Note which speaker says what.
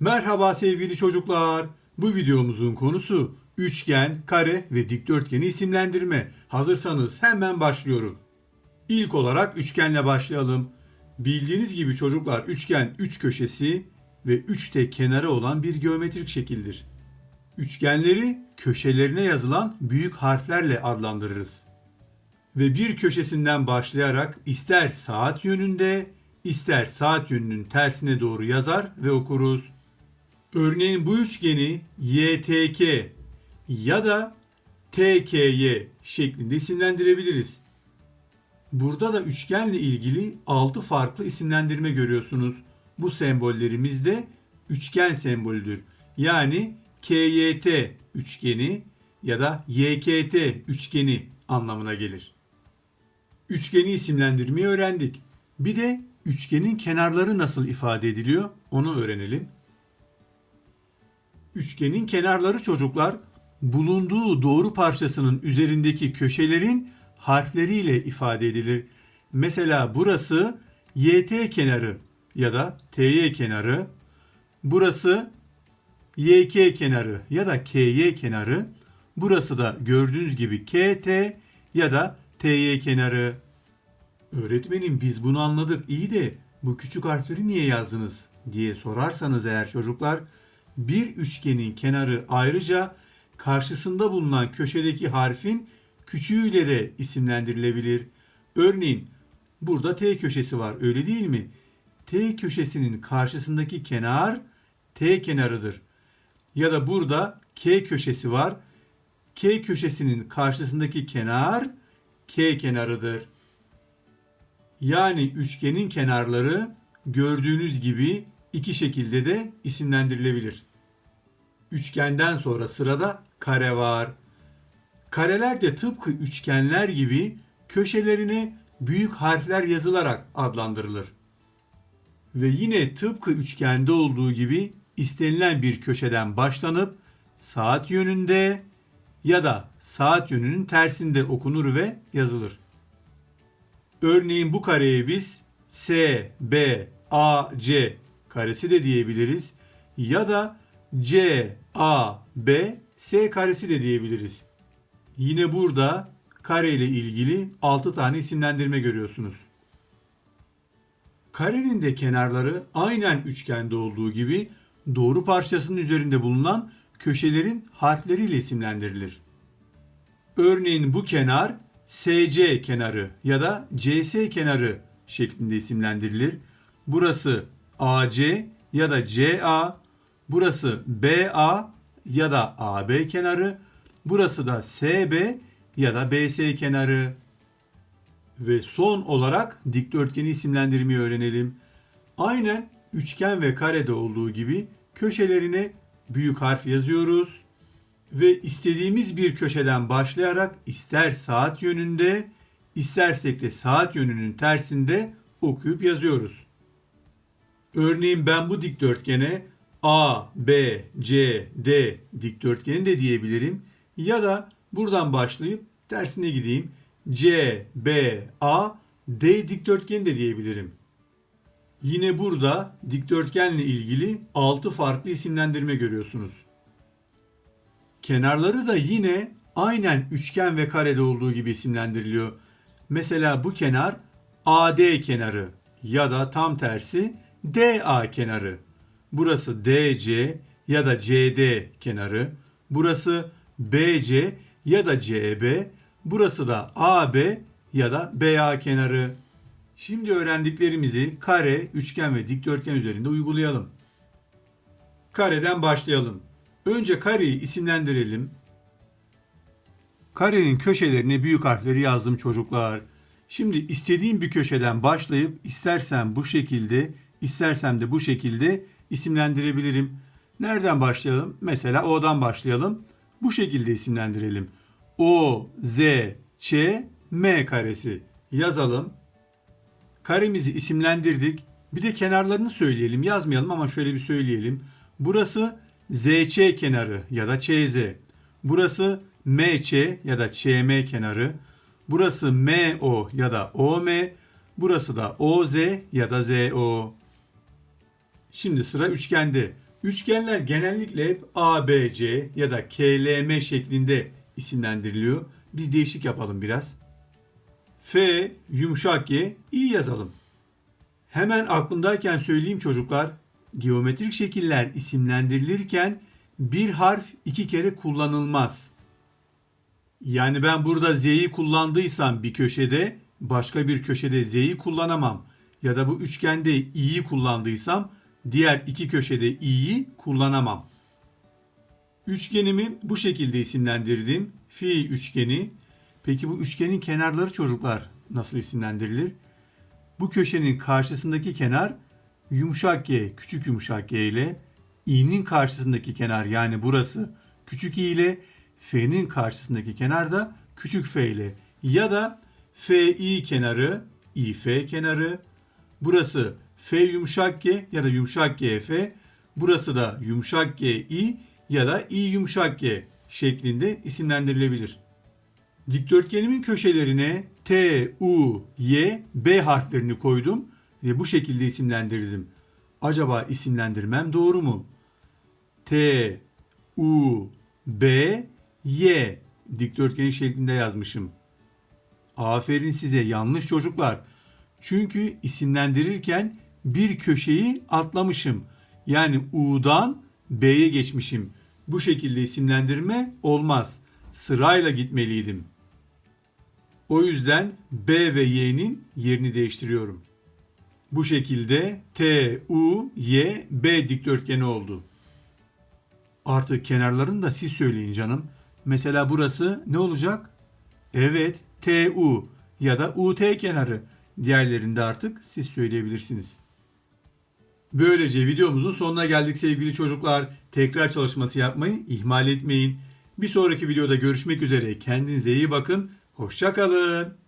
Speaker 1: Merhaba sevgili çocuklar. Bu videomuzun konusu üçgen, kare ve dikdörtgeni isimlendirme. Hazırsanız hemen başlıyorum. İlk olarak üçgenle başlayalım. Bildiğiniz gibi çocuklar üçgen 3 köşesi ve 3 de kenarı olan bir geometrik şekildir. Üçgenleri köşelerine yazılan büyük harflerle adlandırırız. Ve bir köşesinden başlayarak ister saat yönünde ister saat yönünün tersine doğru yazar ve okuruz. Örneğin bu üçgeni YTK ya da TKY şeklinde isimlendirebiliriz. Burada da üçgenle ilgili 6 farklı isimlendirme görüyorsunuz. Bu sembollerimiz de üçgen sembolüdür. Yani KYT üçgeni ya da YKT üçgeni anlamına gelir. Üçgeni isimlendirmeyi öğrendik. Bir de üçgenin kenarları nasıl ifade ediliyor onu öğrenelim. Üçgenin kenarları çocuklar bulunduğu doğru parçasının üzerindeki köşelerin harfleriyle ifade edilir. Mesela burası YT kenarı ya da TY kenarı. Burası YK kenarı ya da KY kenarı. Burası da gördüğünüz gibi KT ya da TY kenarı. Öğretmenim biz bunu anladık iyi de bu küçük harfleri niye yazdınız diye sorarsanız eğer çocuklar bir üçgenin kenarı ayrıca karşısında bulunan köşedeki harfin küçüğüyle de isimlendirilebilir. Örneğin burada T köşesi var öyle değil mi? T köşesinin karşısındaki kenar T kenarıdır. Ya da burada K köşesi var. K köşesinin karşısındaki kenar K kenarıdır. Yani üçgenin kenarları gördüğünüz gibi iki şekilde de isimlendirilebilir. Üçgenden sonra sırada kare var. Kareler de tıpkı üçgenler gibi köşelerine büyük harfler yazılarak adlandırılır. Ve yine tıpkı üçgende olduğu gibi istenilen bir köşeden başlanıp saat yönünde ya da saat yönünün tersinde okunur ve yazılır. Örneğin bu kareye biz S, B, A, C karesi de diyebiliriz. Ya da C, A, B, S karesi de diyebiliriz. Yine burada kare ile ilgili 6 tane isimlendirme görüyorsunuz. Karenin de kenarları aynen üçgende olduğu gibi doğru parçasının üzerinde bulunan köşelerin harfleriyle isimlendirilir. Örneğin bu kenar SC kenarı ya da CS kenarı şeklinde isimlendirilir. Burası AC ya da CA, burası BA ya da AB kenarı, burası da SB ya da BS kenarı. Ve son olarak dikdörtgeni isimlendirmeyi öğrenelim. Aynen üçgen ve karede olduğu gibi köşelerine büyük harf yazıyoruz ve istediğimiz bir köşeden başlayarak ister saat yönünde istersek de saat yönünün tersinde okuyup yazıyoruz. Örneğin ben bu dikdörtgene A, B, C, D dikdörtgeni de diyebilirim. Ya da buradan başlayıp tersine gideyim. C, B, A, D dikdörtgeni de diyebilirim. Yine burada dikdörtgenle ilgili 6 farklı isimlendirme görüyorsunuz. Kenarları da yine aynen üçgen ve karede olduğu gibi isimlendiriliyor. Mesela bu kenar AD kenarı ya da tam tersi DA kenarı. Burası DC ya da CD kenarı. Burası BC ya da CB. Burası da AB ya da BA kenarı. Şimdi öğrendiklerimizi kare, üçgen ve dikdörtgen üzerinde uygulayalım. Kareden başlayalım. Önce kareyi isimlendirelim. Karenin köşelerine büyük harfleri yazdım çocuklar. Şimdi istediğim bir köşeden başlayıp istersen bu şekilde, istersem de bu şekilde isimlendirebilirim. Nereden başlayalım? Mesela O'dan başlayalım. Bu şekilde isimlendirelim. O, Z, Ç, M karesi. Yazalım. Karemizi isimlendirdik. Bir de kenarlarını söyleyelim. Yazmayalım ama şöyle bir söyleyelim. Burası ZC kenarı ya da ÇZ. Burası MC ya da ÇM kenarı. Burası MO ya da OM. Burası da OZ ya da ZO. Şimdi sıra üçgende. Üçgenler genellikle hep ABC ya da KLM şeklinde isimlendiriliyor. Biz değişik yapalım biraz. F, yumuşak G, iyi yazalım. Hemen aklımdayken söyleyeyim çocuklar. Geometrik şekiller isimlendirilirken bir harf iki kere kullanılmaz. Yani ben burada Z'yi kullandıysam bir köşede başka bir köşede Z'yi kullanamam. Ya da bu üçgende i'yi kullandıysam diğer iki köşede i'yi kullanamam. Üçgenimi bu şekilde isimlendirdim. Fi üçgeni. Peki bu üçgenin kenarları çocuklar nasıl isimlendirilir? Bu köşenin karşısındaki kenar yumuşak G, küçük yumuşak G ile i'nin karşısındaki kenar yani burası küçük i ile f'nin karşısındaki kenar da küçük f ile ya da fi kenarı, if kenarı, burası f yumuşak g ya da yumuşak gf, burası da yumuşak g i ya da i yumuşak g şeklinde isimlendirilebilir. Dikdörtgenimin köşelerine T, U, Y, B harflerini koydum ve bu şekilde isimlendirdim. Acaba isimlendirmem doğru mu? T, U, B, Y dikdörtgeni şeklinde yazmışım. Aferin size yanlış çocuklar. Çünkü isimlendirirken bir köşeyi atlamışım. Yani U'dan B'ye geçmişim. Bu şekilde isimlendirme olmaz. Sırayla gitmeliydim. O yüzden B ve Y'nin yerini değiştiriyorum. Bu şekilde T, U, Y, B dikdörtgeni oldu. Artık kenarlarını da siz söyleyin canım. Mesela burası ne olacak? Evet, TU ya da UT kenarı. Diğerlerinde artık siz söyleyebilirsiniz. Böylece videomuzun sonuna geldik sevgili çocuklar. Tekrar çalışması yapmayı ihmal etmeyin. Bir sonraki videoda görüşmek üzere. Kendinize iyi bakın. Hoşçakalın.